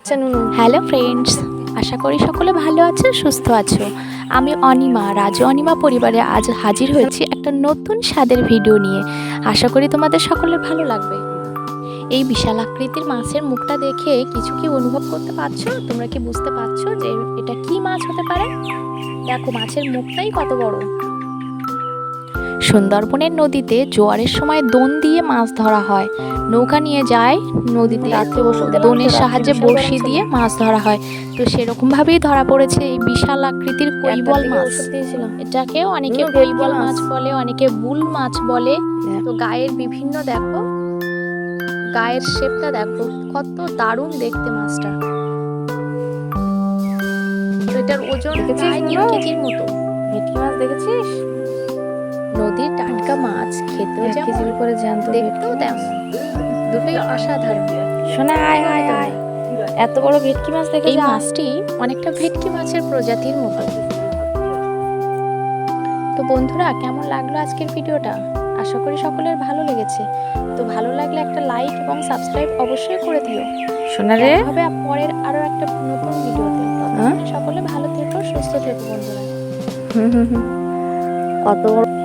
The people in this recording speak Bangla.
আচ্ছা হ্যালো ফ্রেন্ডস আশা করি সকলে ভালো আছো, সুস্থ আছো। আমি অনিমা, রাজু অনিমা পরিবারে আজ হাজির হয়েছি একটা নতুন স্বাদের ভিডিও নিয়ে। আশা করি তোমাদের সকলে ভালো লাগবে। এই বিশাল আকৃতির মাছের মুখটা দেখে কিছু কি অনুভব করতে পারছ? তোমরা কি বুঝতে পারছ যে এটা কি মাছ হতে পারে? দেখো, মাছের মুখটাই কত বড়। সুন্দরবনের নদীতে জোয়ারের সময় দোন দিয়ে মাছ ধরা হয়। নৌকা নিয়ে যায় নদীতে রাত্রে বসে দোনের সাহায্যে বড়শি দিয়ে মাছ ধরা হয়। তো সেরকমভাবেই ধরা পড়েছে এই বিশাল আকৃতির কৈবল মাছ। এটাকে অনেকে কৈবল মাছ। মাছ। বলে অনেকে বুল মাছ বলে। তো গায়ের বিভিন্ন দেখো গায়ের শেপটা দেখো কত দারুণ দেখতে মাছটা। এটার ওজন প্রায় তিন কেজির মতো। ভেটকি মাছ দেখেছিস? নদীর টাটকা মাছ খেতেও যেমন জ্যান্ত দেখতেও তেমন। দুটোই অসাধারণ। শোনা আয় আয় আয়। এত বড় ভেটকি মাছ দেখে এই মাছটি অনেকটা ভেটকি মাছের প্রজাতির মতো। তো বন্ধুরা কেমন লাগল আজকের ভিডিওটা? আশা করি সকলের ভালো লেগেছে। তো ভালো লাগলে একটা লাইক এবং সাবস্ক্রাইব অবশ্যই করে দিও। শোনা রে। হবে পরের আরও একটা নতুন ভিডিওতে। হ্যাঁ? সকলে ভালো থেকো সুস্থ থেকো বন্ধুরা। হুম হুম হুম। কত বড়